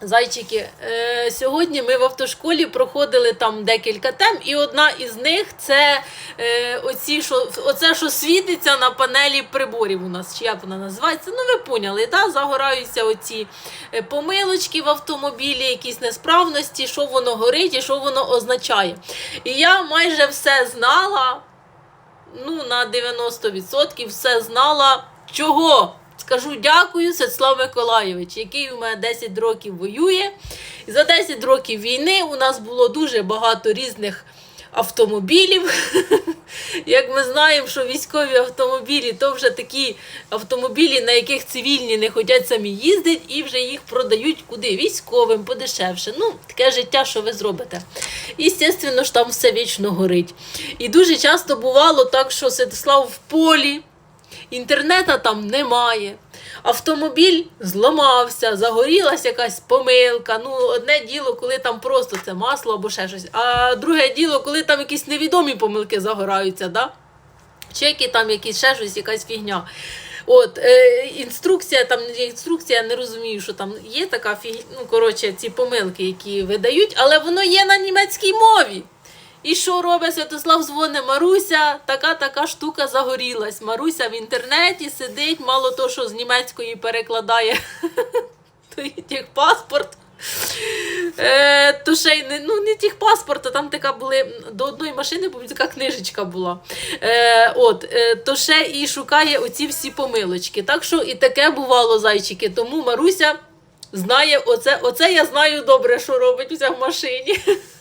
Зайчики, е, сьогодні ми в автошколі проходили там декілька тем, і одна із них це е, оці, що, оце, що світиться на панелі приборів у нас, чи як вона називається. Ну, ви поняли, да? загораються оці е, помилочки в автомобілі, якісь несправності, що воно горить і що воно означає. І я майже все знала, ну, на 90% все знала. Чого? Скажу дякую, Святослав Миколайович, який у мене 10 років воює. І за 10 років війни у нас було дуже багато різних автомобілів. Як ми знаємо, що військові автомобілі то вже такі автомобілі, на яких цивільні не хочуть самі їздити, і вже їх продають куди? Військовим, подешевше. Ну, таке життя, що ви зробите. І, звісно ж, там все вічно горить. І дуже часто бувало так, що Святослав в полі. Інтернета там немає. Автомобіль зламався, загорілася якась помилка. Ну, одне діло, коли там просто це масло або ще щось. А друге діло, коли там якісь невідомі помилки загораються, да? чеки, там якісь ще щось, якась фігня. От, е, інструкція, там інструкція, не розумію, що там є така фігня, ну, коротше, ці помилки, які видають, але воно є на німецькій мові. І що робить Святослав дзвоне Маруся, така така штука загорілась. Маруся в інтернеті сидить, мало того, що з німецької перекладає паспорт. Е, то ще й не, ну, не тих паспорт, а там така були до одної машини, бо така книжечка була. Е, от, е, то ще і шукає оці всі помилочки. Так що і таке бувало, зайчики. Тому Маруся знає, оце, оце я знаю добре, що робить в машині.